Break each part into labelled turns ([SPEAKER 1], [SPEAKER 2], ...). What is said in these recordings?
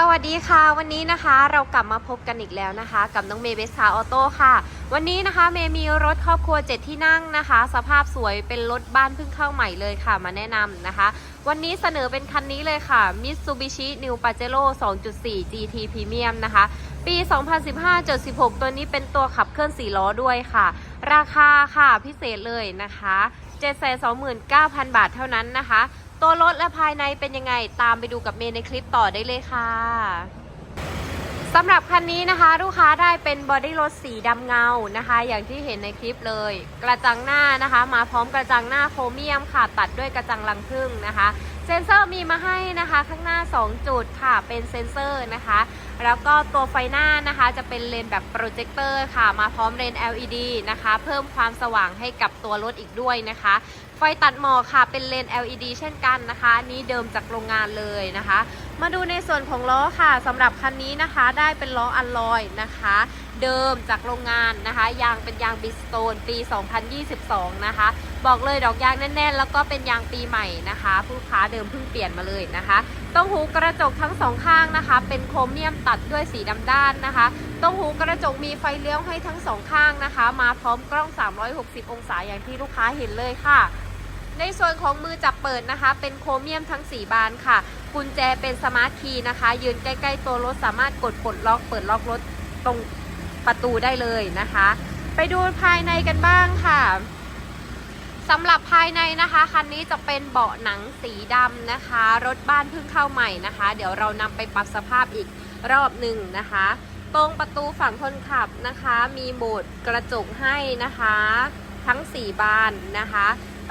[SPEAKER 1] สวัสดีค่ะ วันนี้นะคะเรากลับมาพบกันอีกแล้วนะคะ กับน้องเมย์เบสคาออโต้ค่ะ วันนี้นะคะเมย์มีรถครอบครัว 7 ที่นั่งนะคะ สภาพสวยเป็นรถบ้านเพิ่งเข้าใหม่เลยค่ะ มาแนะนำนะคะ วันนี้เสนอเป็นคันนี้เลยค่ะ Mitsubishi New Pajero 2.4 GT Premium นะคะ ปี 2015-16 ตัวนี้เป็นตัวขับเคลื่อน4ล้อด้วยค่ะ ราคาค่ะพิเศษเลยนะคะ 729,000 บาทเท่านั้นนะคะ ตัวรถและภายในเป็นยังไงตามไปดูกับเมย์ในคลิปต่อได้เลยค่ะสำหรับคันนี้นะคะลูกค้าได้เป็นบอดี้รถสีดำเงานะคะ อย่างที่เห็นในคลิปเลย กระจังหน้านะคะ มาพร้อมกระจังหน้าโครเมียมค่ะ ตัดด้วยกระจังลังผึ้งนะคะ เซ็นเซอร์มีมาให้นะคะ ข้างหน้า 2 จุดค่ะเป็นเซ็นเซอร์นะคะ แล้วก็ตัวไฟหน้านะคะจะเป็นเลนแบบโปรเจคเตอร์ค่ะ มาพร้อมเลน LED นะคะ เพิ่มความสว่างให้กับตัวรถอีกด้วยนะคะ ไฟตัดหมอกค่ะเป็นเลน LED เช่นกันนะคะนี้เดิมจากโรงงานเลยนะคะ มาดูในส่วนของล้อค่ะสำหรับคันนี้นะคะได้เป็นล้ออัลลอยนะคะ เดิมจากโรงงานนะคะ ยางเป็นยางบิสโตนปี 2022 นะคะ บอกเลยดอกยางแน่นๆ แล้วก็เป็นยางปีใหม่นะคะ ผู้ค้าเดิมเพิ่งเปลี่ยนมาเลยนะคะตรงหูกระจกทั้งสองข้างนะคะ เป็นโครเมียมตัดด้วยสีดำด้านนะคะ ตรงหูกระจกมีไฟเลี้ยวให้ทั้งสองข้างนะคะ มาพร้อมกล้อง 360 องศาอย่างที่ลูกค้าเห็นเลยค่ะ ในส่วนของมือจับเปิดนะคะ เป็นโครเมียมทั้ง 4 บานค่ะกุญแจเป็นสมาร์ทคีย์นะคะ ยืนใกล้ ๆ ตัวรถสามารถกดปลดล็อกเปิดล็อกรถตรงประตูได้เลยนะคะ ไปดูภายในกันบ้างค่ะสำหรับภายในนะคะคันนี้จะเป็นเบาะหนังสีดำนะคะ รถบ้านเพิ่งเข้าใหม่นะคะ เดี๋ยวเรานำไปปรับสภาพอีก รอบหนึ่งนะคะ ตรงประตูฝั่งคนขับนะคะ มีโหมดกระจกให้นะคะ ทั้ง 4 บานนะคะ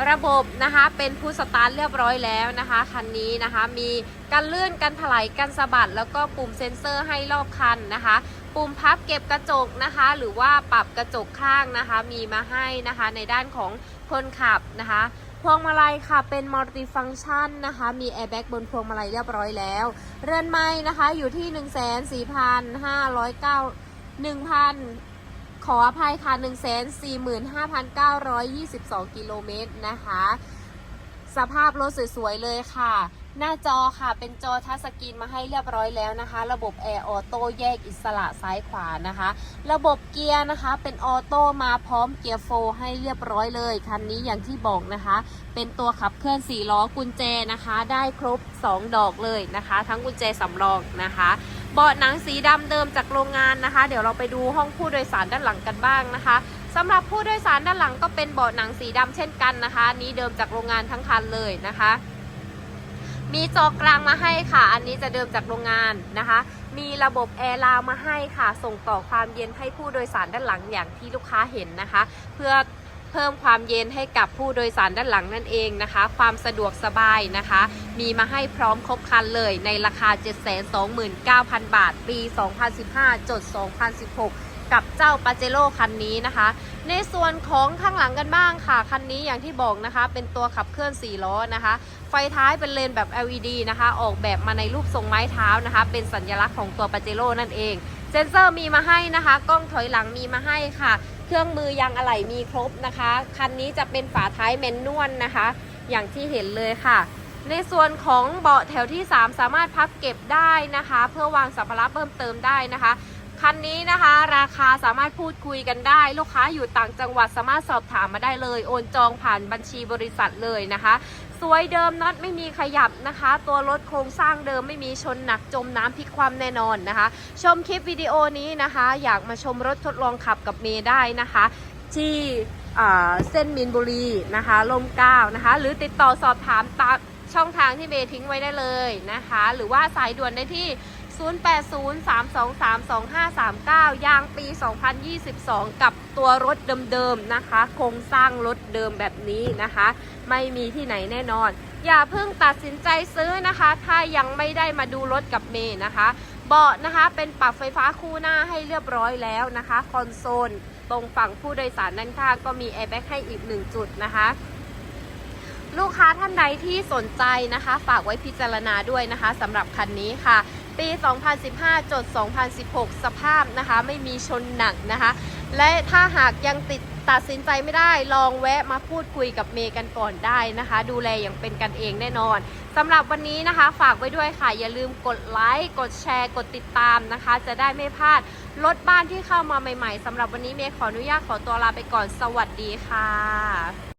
[SPEAKER 1] ระบบนะคะเป็นผู้สตาร์ทเรียบร้อยแล้วนะคะคันนี้นะคะมีการเลื่อนกันถลายกันสะบัด แล้วก็ปุ่มเซ็นเซอร์ให้รอบคันนะคะปุ่มพับเก็บกระจกนะคะ หรือว่าปรับกระจกข้างนะคะ มีมาให้นะคะในด้านของคนขับนะคะ พวงมาลัยค่ะเป็นมัลติฟังชันนะคะ มีแอร์แบ็กบนพวงมาลัยเรียบร้อยแล้ว เรือนไม้นะคะอยู่ที่ 1 4 5 9 1,000ขออภัยค่ะ 145,922 กิโลเมตรนะคะ สภาพรถสวย ๆ เลยค่ะ หน้าจอค่ะเป็นจอทัชสกรีนมาให้เรียบร้อยแล้วนะคะ ระบบแอร์ออโต้แยกอิสระซ้ายขวานะคะ ระบบเกียร์นะคะเป็นออโต้มาพร้อมเกียร์โฟร์ให้เรียบร้อยเลยคันนี้อย่างที่บอกนะคะ เป็นตัวขับเคลื่อน4ล้อกุญแจนะคะ ได้ครบ 2 ดอกเลยนะคะ ทั้งกุญแจสำรองนะคะเบาะหนังสีดำเดิมจากโรงงานนะคะ เดี๋ยวเราไปดูห้องผู้โดยสารด้านหลังกันบ้างนะคะสำหรับผู้โดยสารด้านหลังก็เป็นเบาะหนังสีดำเช่นกันนะคะ นี้เดิมจากโรงงานทั้งคันเลยนะคะ มีจอกลางมาให้ค่ะ อันนี้จะเดิมจากโรงงานนะคะ มีระบบแอร์ราวมาให้ค่ะ ส่งต่อความเย็นให้ผู้โดยสารด้านหลังอย่างที่ลูกค้าเห็นนะคะ เพื่อเพิ่มความเย็นให้กับผู้โดยสารด้านหลังนั่นเองนะคะ ความสะดวกสบายนะคะ มีมาให้พร้อมครบครันเลยในราคา 729,000 บาท ปี 2015 จด 2016 กับเจ้าปาเจโร่คันนี้นะคะ ในส่วนของข้างหลังกันบ้างค่ะ คันนี้อย่างที่บอกนะคะ เป็นตัวขับเคลื่อน 4 ล้อนะคะ ไฟท้ายเป็นเลนแบบ LED นะคะ ออกแบบมาในรูปทรงไม้เท้านะคะ เป็นสัญลักษณ์ของตัวปาเจโร่นั่นเอง เซ็นเซอร์มีมาให้นะคะ กล้องถอยหลังมีมาให้ค่ะ เครื่องมือยางอะไหล่มีครบนะคะ คันนี้จะเป็นฝาท้ายแมนนวลนะคะ อย่างที่เห็นเลยค่ะในส่วนของเบาะแถวที่ 3 สามารถพับเก็บได้นะคะ เพื่อวางสัมภาระเพิ่มเติมได้นะคะ คันนี้นะคะ ราคาสามารถพูดคุยกันได้ ลูกค้าอยู่ต่างจังหวัดสามารถสอบถามมาได้เลย โอนจองผ่านบัญชีบริษัทเลยนะคะ สวยเดิมน็อตไม่มีขยับนะคะ ตัวรถโครงสร้างเดิมไม่มีชนหนักจมน้ำพลิกความแน่นอนนะคะ ชมคลิปวิดีโอนี้นะคะ อยากมาชมรถทดลองขับกับเมย์ได้นะคะ ที่เส้นมินบุรีนะคะลมเก้านะคะ หรือติดต่อสอบถามตามช่องทางที่เมย์ทิ้งไว้ได้เลยนะคะ หรือว่าสายด่วนได้ที่ 0803232539 ยางปี 2022 กับตัวรถเดิมๆนะคะ โครงสร้างรถเดิมแบบนี้นะคะ ไม่มีที่ไหนแน่นอน อย่าเพิ่งตัดสินใจซื้อนะคะ ถ้ายังไม่ได้มาดูรถกับเมย์นะคะ เบาะนะคะเป็นปรับไฟฟ้าคู่หน้าให้เรียบร้อยแล้วนะคะ คอนโซล ตรงฝั่งผู้โดยสารด้านข้างก็มีแอร์แบ็กให้อีกหนึ่งจุดนะคะลูกค้าท่านใดที่สนใจนะคะ ฝากไว้พิจารณาด้วยนะคะสำหรับคันนี้ค่ะ ปี 2015 จด 2016 สภาพนะคะไม่มีชนหนักนะคะ และถ้าหากยังติดตัดสินใจไม่ได้ลองแวะมาพูดคุยกับเมย์กันก่อนได้นะคะ ดูแลอย่างเป็นกันเองแน่นอนสำหรับวันนี้นะคะฝากไว้ด้วยค่ะ อย่าลืมกดไลค์กดแชร์ กดติดตามนะคะ จะได้ไม่พลาดรถบ้านที่เข้ามาใหม่ๆสำหรับวันนี้เมย์ขออนุญาตขอตัวลาไปก่อนสวัสดีค่ะ